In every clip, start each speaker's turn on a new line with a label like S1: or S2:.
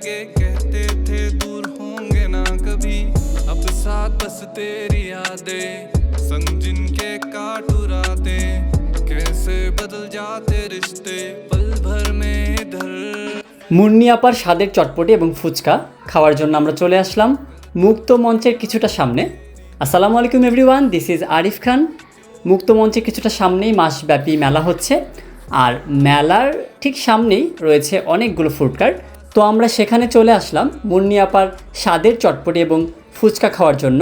S1: लगे, कहते थे दूर होंगे ना कभी। अब साथ बस तेरी यादें संग जिनके काट उड़ाते कैसे बदल जाते रिश्ते, पल भर में इधर।
S2: মুন্নি আপার স্বাদের চটপটি এবং ফুচকা খাওয়ার জন্য আমরা চলে আসলাম মুক্ত মঞ্চের কিছুটা সামনে। আসসালামু আলাইকুম everyone, this is Arif Khan. মুক্ত মঞ্চের কিছুটা সামনেই মাসব্যাপী মেলা হচ্ছে। আর মেলার ঠিক সামনেই রয়েছে অনেকগুলো ফুডকার্ট তো আমরা সেখানে চলে আসলাম মুন্নি আপার স্বাদের চটপটি এবং ফুচকা খাওয়ার জন্য।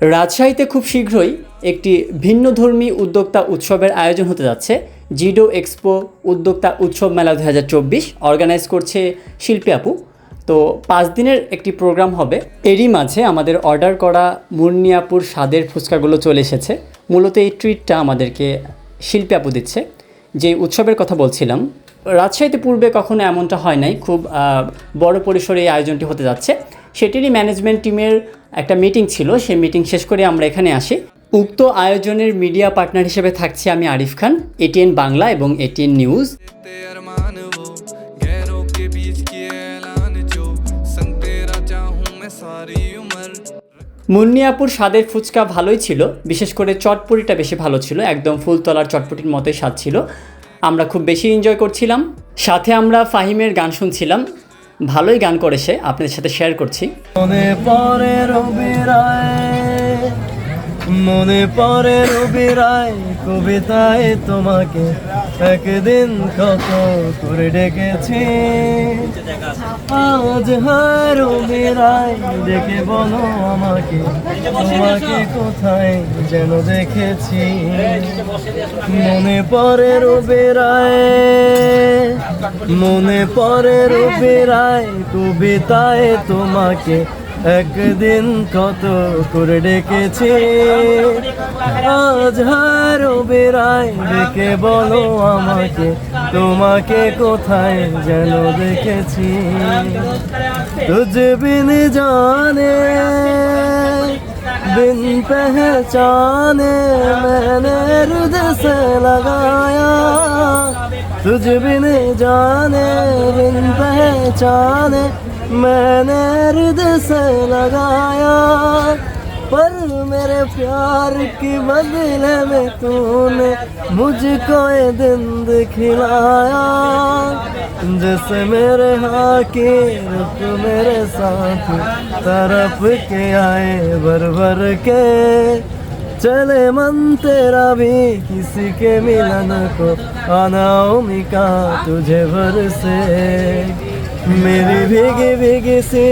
S2: রাজশাহীতে খুব শীঘ্রই একটি ভিন্নধর্মী উদ্যোক্তা উৎসবের আয়োজন হতে যাচ্ছে। জিডো এক্সপো উদ্যোক্তা উৎসব মেলা দু হাজার চব্বিশ অর্গানাইজ করছে শিল্পী আপু। তো পাঁচ দিনের একটি প্রোগ্রাম হবে। এরই মাঝে আমাদের অর্ডার করা মুর্নিয়াপুর স্বাদের ফুচকাগুলো চলে এসেছে। মূলত এই ট্রিটটা আমাদেরকে শিল্পী আপু দিচ্ছে। যে উৎসবের কথা বলছিলাম রাজশাহীতে পূর্বে কখনো এমনটা হয় নাই। খুব বড় পরিসরে এই আয়োজনটি হতে যাচ্ছে। সেটিরই ম্যানেজমেন্ট টিমের একটা মিটিং ছিল। সেই মিটিং শেষ করে আমরা এখানে আসি। উক্ত আয়োজনের মিডিয়া পার্টনার হিসেবে থাকছি আমি আরিফ খান এটিএন বাংলা এবং এটিএন নিউজ মুন্নিয়াপুর স্বাদের ফুচকা ভালোই ছিল। বিশেষ করে চটপুরিটা বেশি ভালো ছিল। একদম ফুলতলার চটপুটির মতোই স্বাদ ছিল। আমরা খুব বেশি এনজয় করছিলাম। সাথে আমরা ফাহিমের গান শুনছিলাম। ভালোই গান করে সে আপনাদের সাথে শেয়ার করছি।
S3: মনে পড়ে রবি রায় কবিতায় তোমাকে একদিন কত করে ডেকেছি। আজ হায় রবি রায় ডেকে বলো আমাকে, তোমাকে কোথায় যেন দেখেছি। মনে পড়ে রবি রায় মনে পড়ে রবি রায় কবিতায় তোমাকে একদিন কত করে ডেকেছি আজ হারো বেড়ায় ডেকে বলো আমাকে তোমাকে কোথায় যেন দেখেছি তুঝ বিন জানে बिन पहचाने मैंने हृदय से लगाया तुझ बिन जाने बिन पहचाने मैंने हृदय से लगाया, पर मेरे प्यार की बदले में तूने मुझको ये दिन दिखलाया। जैसे मेरे हाकी रुक मेरे साथ तरफ़ के आए भर भर के। चले मन तेरा भी किसी के मिलन को अनामिका तुझे भर से। मेरी भेगे भेगे सी।